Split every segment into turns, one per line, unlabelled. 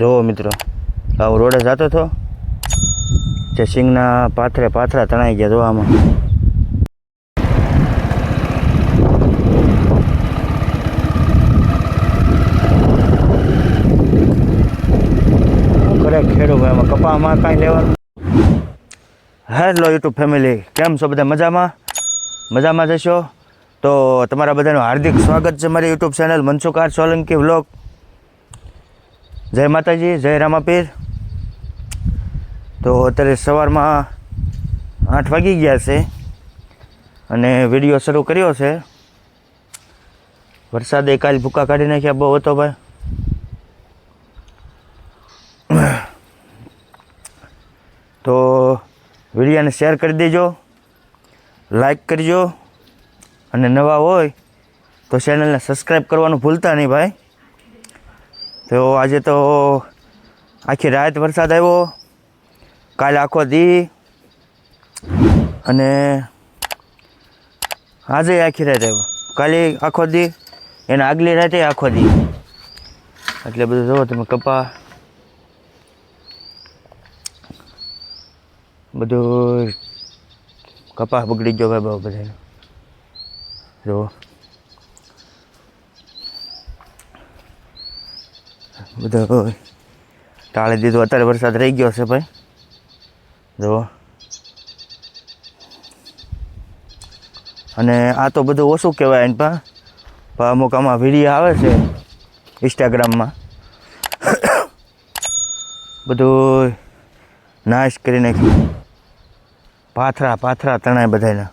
જુઓ મિત્રો, આવું રોડે જતો હતો. જે સિંગના પાથરે પાથરા તણાઈ ગયા જોવામાં કરે ખેડૂત એમાં કપામાં કાંઈ લેવાનું? હેલો યુટ્યુબ ફેમિલી, કેમ છો બધા મજામાં? મજામાં જશો તો તમારા બધાનું હાર્દિક સ્વાગત છે મારી YouTube channel Mansukh Solanki vlog. જય માતાજી, જય રામાપીર. તો અત્યારે સવારમાં આઠ વાગી ગયા છે અને વીડિયો શરૂ કર્યો છે. વરસાદે કાલ ભૂકા કાઢી નાખ્યા બહુ હતો ભાઈ. તો વિડીયોને શેર કરી દેજો, લાઈક કરજો, અને નવા હોય તો ચેનલને સબસ્ક્રાઈબ કરવાનું ભૂલતા નહીં ભાઈ. તો આજે તો આખી રાત વરસાદ આવ્યો. કાલે આખો દી. અને આજે આખી રાત આવ્યો. કાલે આખો દી, એના આગલી રાતે આખો દી. એટલે બધું જુઓ તમે કપા. બધું કપાસ બગડી ગયો ભાઈ બહુ બધાનો જુઓ બધું ટાળી દીધું. અત્યારે વરસાદ રહી ગયો છે ભાઈ. જુઓ. અને આ તો બધું ઓછું કહેવાય એની પણ અમુક આમાં વીડિયો આવે છે ઇન્સ્ટાગ્રામમાં બધું નાશ કરી નાખ્યું. પાથરા પાથરા તણાય બધાના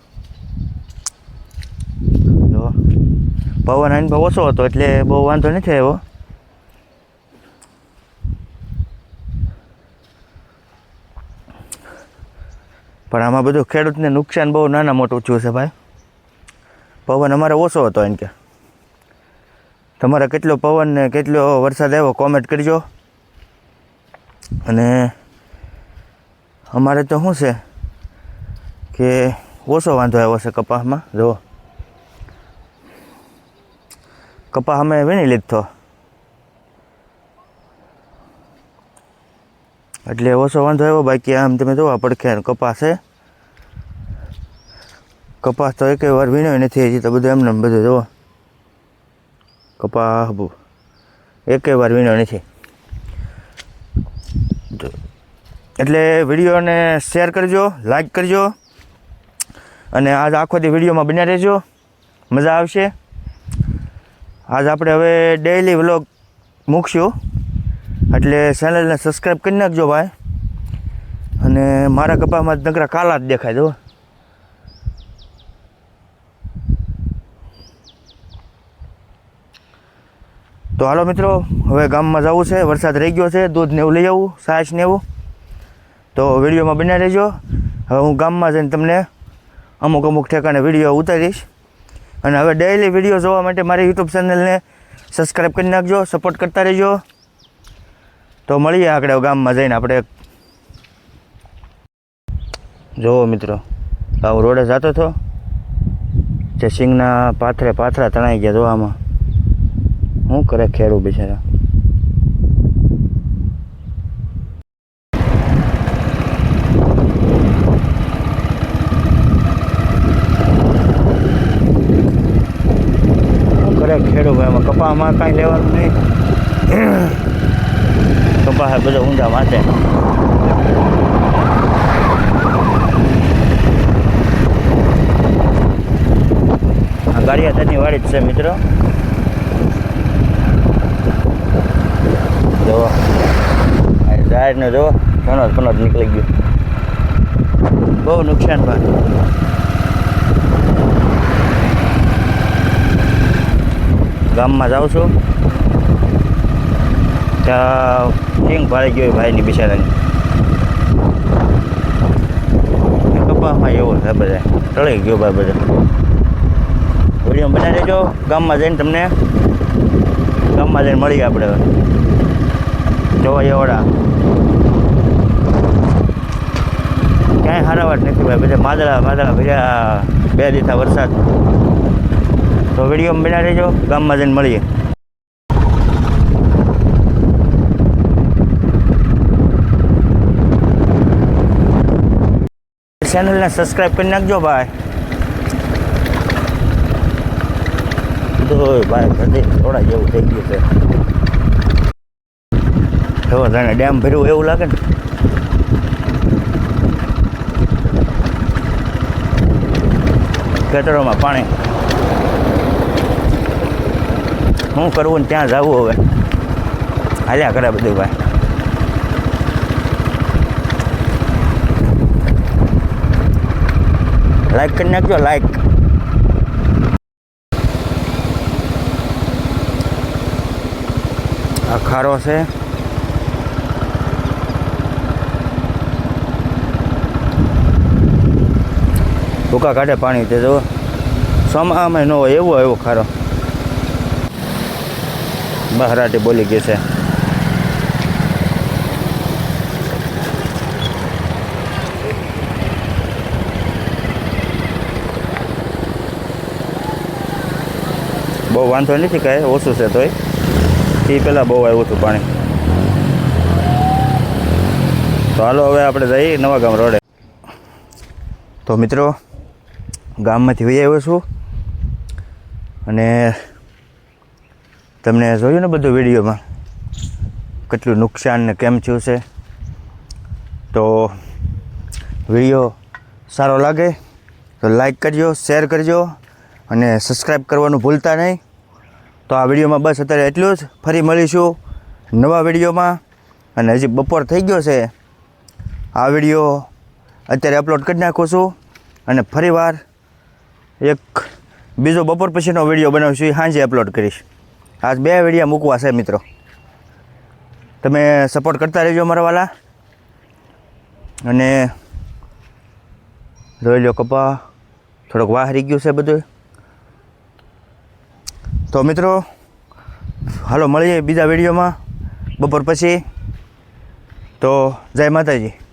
પવન આની ઓછો હતો, એટલે બહુ વાંધો નથી આવ્યો. પણ આમાં બધું ખેડૂતને નુકસાન બહુ નાના મોટું થયું છે ભાઈ. પવન અમારે ઓછો હતો એમ કે. તમારે કેટલો પવન ને કેટલો વરસાદ આવ્યો કોમેન્ટ કરજો. અને અમારે તો શું છે કે ઓછો વાંધો આવ્યો છે કપાસમાં, જુઓ. કપાસ અમે વીણી લીધો. એટલે ઓછો વાંધો આવ્યો, બાકી આમ તમે જોવા પડખે કપાસ છે. કપાસ તો એકે વાર વીણ્યો નથી, હજી તો બધું એમને બધું, જુઓ. કપાસ એકે વાર વીણ્યો નથી. એટલે વિડીયોને શેર કરજો, લાઈક કરજો, અને આજ આખો દી વિડીયોમાં બન્યા રહેજો. મજા આવશે. આજ આપણે હવે ડેઈલી વ્લોગ મૂકશું. એટલે ચેનલને સબસ્ક્રાઈબ કરી નાખજો ભાઈ. અને મારા કપામાં નકરા કાલા જ દેખાય જો તો હાલો મિત્રો, હવે ગામમાં જવું છે, વરસાદ રહી ગયો છે, દૂધ ને એવું લઈ આવું, છાશ ને એવું. તો વિડીયોમાં બન્યા રહેજો. હવે હું ગામમાં જઈને તમને અમુક અમુક ઠેકાણે વીડિયો ઉતારીશ. અને હવે ડેઈલી વીડિયો જોવા માટે મારી યુટ્યુબ ચેનલને સબસ્ક્રાઈબ કરી નાખજો સપોર્ટ કરતા રહેજો. તો મળીએ આગળ ગામમાં જઈને આપણે. જુઓ મિત્રો આવું રોડે જતો હતો. જે સિંગના પાથરે પાથરા તણાઈ ગયા જોવામાં. શું કરે ખેડૂત બિચારા? ખેડૂત એમાં? કપામાં કાંઈ લેવાનું નહીં. કપા બધો આ ગાડિયા તની વાડી જ છે મિત્રો. જો ઝાડને જો ઘણો ઘણો નીકળી ગયો. બહુ નુકસાન ભાઈ ગામમાં જાઉં છું. ત્યાં ટીંગ ભાળી ગયો ભાઈની બિચારાની. કપાસમાં એવો છે બધા. ટળી ગયો ભાઈ બધા. વીડિયો બનાવી દેજો. ગામમાં જઈને તમને ગામમાં જઈને મળીએ આપણે जो ये वड़ा क्या हरा वाट नहीं भाई बजे मादला मादला बजे बेदी था बरसात तो वीडियो में बना रहे जो गम मजन मलिए चैनल ने सब्सक्राइब करने नाखजो भाई तो भाई थोड़ा जो देखिए એવો તને ડેમ ભર્યું એવું લાગે ને. ખેતરોમાં પાણી. શું કરવું ને ત્યાં જવું હવે. હાલ્યા કરે બધું ભાઈ. લાઈક કરી નાખજો લાઈક આ ખારો છે. ભૂકા કાઢે પાણી તે જો સોમામાં ન હોય, એવો એવો ખારો. બહારાટી બોલી ગઈ છે. બહુ વાંધો નથી કાંઈ, ઓછું છે તોય. એ પહેલાં બહુ આવ્યું હતું પાણી. તો હાલો, હવે આપણે જઈએ નવા ગામ રોડે. તો મિત્રો ગામમાંથી વહી આવ્યો છું. અને તમને જોયું ને બધું વિડીયોમાં? કેટલું નુકસાન ને કેમ થયું છે? તો વીડિયો સારો લાગે તો લાઈક કરજો, શેર કરજો અને સબસ્ક્રાઈબ કરવાનું ભૂલતા નહીં. તો આ વિડીયોમાં બસ અત્યારે એટલું જ. ફરી મળીશું નવા વિડીયોમાં. અને હજી બપોર થઈ ગયો છે. આ વીડિયો અત્યારે અપલોડ કરી નાખું છું. અને ફરીવાર એક બીજો બપોર પછીનો વીડિયો બનાવીશું એ સાંજે અપલોડ કરીશ. આજ બે વિડીયા મૂકવા છે મિત્રો. તમે સપોર્ટ કરતા રહેજો મારા વાલા. અને જોઈ લો કપા, થોડોક વાહરી ગયું છે બધું. તો મિત્રો, હાલો, મળીએ બીજા વિડીયોમાં બપોર પછી. તો જય માતાજી.